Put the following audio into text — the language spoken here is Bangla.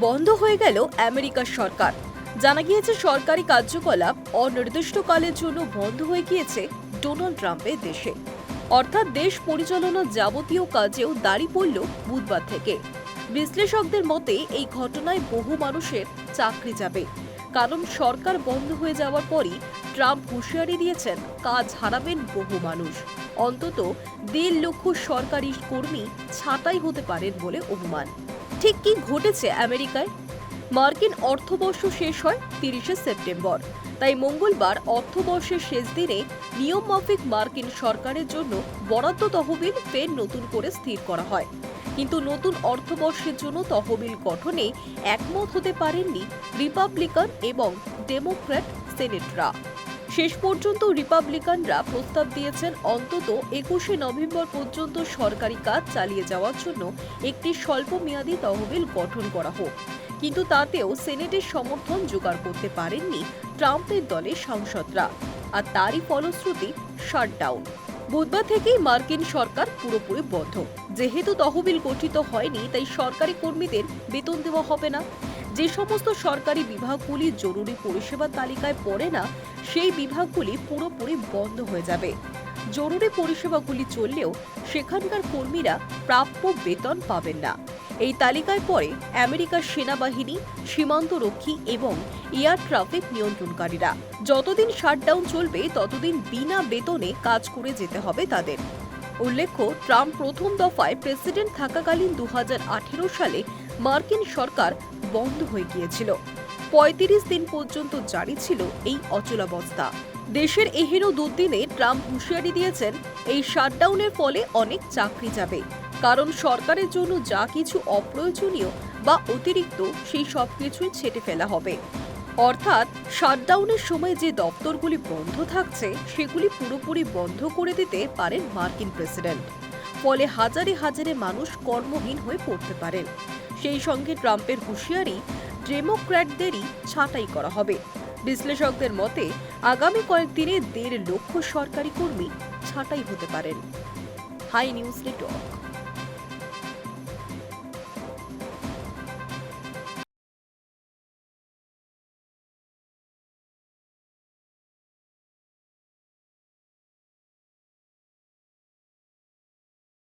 বন্ধ হয়ে গেল আমেরিকার সরকার। জানা গিয়েছে, সরকারি কার্যকলাপ অনির্দিষ্টকালের জন্য বন্ধ হয়ে গিয়েছে ডোনাল্ড ট্রাম্পের দেশে। অর্থাৎ দেশ পরিচালনার যাবতীয় কাজেও দাড়ি পড়ল বুধবার থেকে। বিশ্লেষকদের মতে, এই ঘটনায় বহু মানুষের চাকরি যাবে। কারণ সরকার বন্ধ হয়ে যাওয়ার পরই ট্রাম্প হুঁশিয়ারি দিয়েছেন, কাজ হারাবেন বহু মানুষ। অন্তত দেড় লক্ষ সরকারি কর্মী ছাঁটাই হতে পারেন বলে অনুমান। ঠিক কি ঘটেছে আমেরিকায়? মার্কিন অর্থবর্ষ শেষ হয় তিরিশে সেপ্টেম্বর। তাই মঙ্গলবার অর্থবর্ষের শেষ দিনে নিয়মমাফিক মার্কিন সরকারের জন্য বরাদ্দ তহবিল ফের নতুন করে স্থির করা হয়। কিন্তু নতুন অর্থবর্ষের জন্য তহবিল গঠনে একমত হতে পারেননি রিপাবলিকান এবং ডেমোক্র্যাট সেনেটরা। শেষ পর্যন্ত রিপাবলিকানরা প্রস্তাব দিয়েছেন অন্তত একুশে নভেম্বর পর্যন্ত সরকারি কাজ চালিয়ে যাওয়ার জন্য একটি স্বল্পমেয়াদী তহবিল গঠন করা হোক। কিন্তু তাতেও সেনেটের সমর্থন জোগাড় করতে পারেননি ট্রাম্পের দলের সাংসদরা। আর তারই ফলশ্রুতি শাটডাউন। বুধবার থেকেই মার্কিন সরকার পুরোপুরি বন্ধ। যেহেতু তহবিল গঠিত হয়নি, তাই সরকারি কর্মীদের বেতন দেওয়া হবে না। যে সমস্ত সরকারি বিভাগগুলি জরুরি পরিষেবা তালিকায় পড়ে না, সেই বিভাগগুলি পুরোপুরি বন্ধ হয়ে যাবে। জরুরি পরিষেবাগুলি চললেও সেখানকার কর্মীরা প্রাপ্য বেতন পাবেন না। এই তালিকায় পড়ে আমেরিকার সেনাবাহিনী, সীমান্তরক্ষী এবং এয়ার ট্রাফিক নিয়ন্ত্রণকারীরা। যতদিন শাটডাউন চলবে, ততদিন বিনা বেতনে কাজ করে যেতে হবে তাদের। উল্লেখ্য, ট্রাম্প প্রথম দফায় প্রেসিডেন্ট থাকাকালীন দু হাজার আঠেরো সালে মার্কিন সরকার বন্ধ হয়ে গিয়েছিল। পঁয়ত্রিশ দিন পর্যন্ত জারি ছিল এই অচলাবস্থা। দেশের এহেন দুদিনে ট্রাম্প হুঁশিয়ারি দিয়েছেন, এই শাটডাউনের ফলে অনেক চাকরি যাবে। কারণ সরকারের জন্য যা কিছু অপ্রয়োজনীয় বা অতিরিক্ত, সেই সব কিছুই ছেটে ফেলা হবে। অর্থাৎ শাটডাউনের সময় যে দপ্তরগুলি বন্ধ থাকছে, সেগুলি পুরোপুরি বন্ধ করে দিতে পারেন মার্কিন প্রেসিডেন্ট। ফলে হাজারে হাজারে মানুষ কর্মহীন হয়ে পড়তে পারেন সেই সঙ্গে ট্রাম্পের হুঁশিয়ারি, ডেমোক্র্যাটদেরই ছাঁটাই করা হবে। বিশ্লেষকদের মতে, আগামী কয়েকদিনে দেড় লক্ষ সরকারি কর্মী ছাঁটাই হতে পারেন। Hi news network.